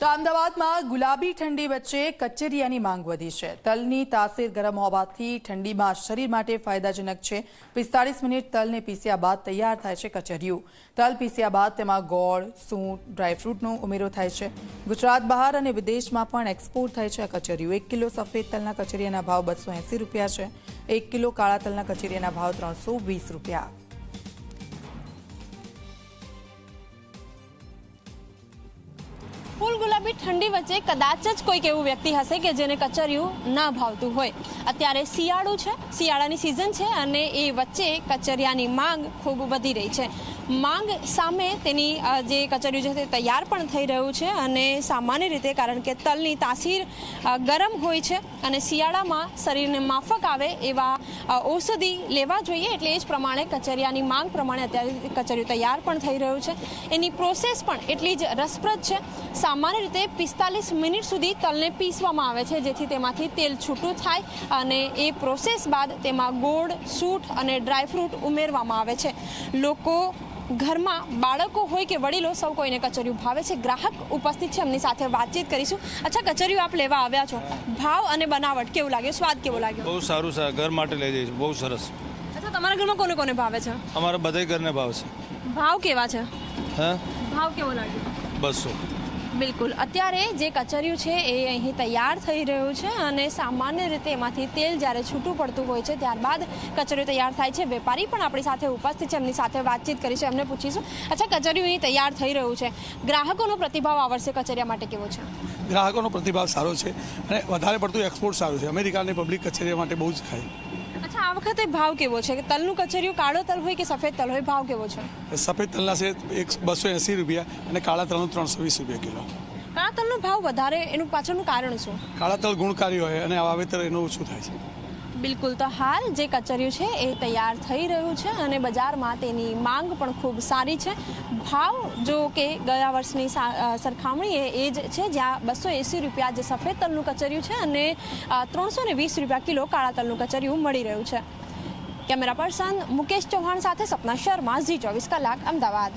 તો અમદાવાદમાં ગુલાબી ઠંડી વચ્ચે કચેરિયાની માંગ વધી છે. તલની તાસીર ગરમ હોવાથી ઠંડીમાં શરીર માટે ફાયદાજનક છે. પિસ્તાળીસ મિનિટ તલને પીસ્યા બાદ તૈયાર થાય છે કચરિયું તલ પીસ્યા બાદ તેમાં ગોળ, સૂંઠ ડ્રાયફ્રૂટનો ઉમેરો થાય છે. ગુજરાત, બહાર અને વિદેશમાં પણ એક્સપોર્ટ થાય છે આ કચરિયું એક કિલો સફેદ તલના કચરિયાના ભાવ બસો રૂપિયા છે. એક કિલો કાળા તલના કચરિયાના ભાવ ત્રણસો રૂપિયા. ગુલાબી ઠંડી વચ્ચે કદાચ જ કોઈક એવું વ્યક્તિ હશે કે જેને કચરિયું ના ભાવતું હોય. અત્યારે શિયાળું છે, શિયાળાની સિઝન છે અને એ વચ્ચે કચરિયાની માંગ ખૂબ વધી રહી છે. માંગ સામે તેની જે કચરિયું છે તે તૈયાર પણ થઈ રહ્યું છે અને સામાન્ય રીતે કારણ કે તલની તાસીર ગરમ હોય છે અને શિયાળામાં શરીરને માફક આવે એવા ઔષધિ લેવા જોઈએ એટલે એ જ પ્રમાણે કચરિયાની માંગ પ્રમાણે અત્યારે કચરિયું તૈયાર પણ થઈ રહ્યું છે. એની પ્રોસેસ પણ એટલી જ રસપ્રદ છે. સામાન્ય રીતે પિસ્તાલીસ મિનિટ સુધી તલને પીસવામાં આવે છે જેથી તેમાંથી તેલ છૂટું થાય અને એ પ્રોસેસ બાદ તેમાં ગોળ સૂટ અને ડ્રાયફ્રૂટ ઉમેરવામાં આવે છે. લોકો ઘરમાં બાળકો હોય કે વડીલો સૌ કોઈને કચરિયું ભાવે છે. ગ્રાહક ઉપસ્થિત છે એમની સાથે વાતચીત કરીશું. અચ્છા કચરિયું આપ લેવા આવ્યા છો. ભાવ અને બનાવટ કેવું લાગ્યું? સ્વાદ કેવો લાગ્યો? બહુ સારું સર ઘર માટે લઈ જઈશ. બહુ સરસ. અચ્છા તમારા ઘરમાં કોને કોને ભાવે છે? અમારા બધા ઘરને ભાવ છે. ભાવ કેવા છે? હા? ભાવ કેવો લાગ્યો? બસો. બિલકુલ. અત્યારે જે કચરિયું છે એ અહીં તૈયાર થઈ રહ્યું છે અને સામાન્ય રીતે એમાંથી તેલ જ્યારે છૂટું પડતું હોય છે, ત્યારબાદ કચરિયું તૈયાર થાય છે. વેપારી પણ આપણી સાથે ઉપસ્થિત છે, એમની સાથે વાતચીત કરીશું, એમને પૂછીશું. અચ્છા કચરિયું અહીં તૈયાર થઈ રહ્યું છે. ગ્રાહકોનો પ્રતિભાવ આ વર્ષે કચરિયા માટે કેવો છે? ગ્રાહકોનો પ્રતિભાવ સારો છે અને વધારે પડતું એક્સપોર્ટ સારું છે. અમેરિકાની પબ્લિક કચેરી માટે બહુ જ ખાય. આ વખતે ભાવ કેવો છે? કે તલનું કચરિયું કાળો તલ હોય કે સફેદ તલ હોય? ભાવ કેવો છે? સફેદ તલના છે એક બસો એંસી રૂપિયા અને કાળા તલનું ત્રણસો વીસ રૂપિયા કિલો. કાળા તલનો ભાવ વધારે એનું પાછળનું કારણ શું? કાળા તલ ગુણકારી હોય અને વાવેતર એનું ઓછું થાય છે? બિલકુલ. તો હાલ જે કચરિયું છે એ તૈયાર થઈ રહ્યું છે અને બજારમાં તેની માંગ પણ ખૂબ સારી છે. ભાવ જો કે ગયા વર્ષની સા- અ, સરખામણીએ એ જ છે જ્યાં બસો એંસી રૂપિયા જે સફેદ તલનું કચરિયું છે અને ત્રણસો ને વીસ રૂપિયા કિલો કાળા તલનું કચરિયું મળી રહ્યું છે. કેમેરા પર્સન મુકેશ ચૌહાણ સાથે સપના શર્મા ઝી ચોવીસ કલાક અમદાવાદ.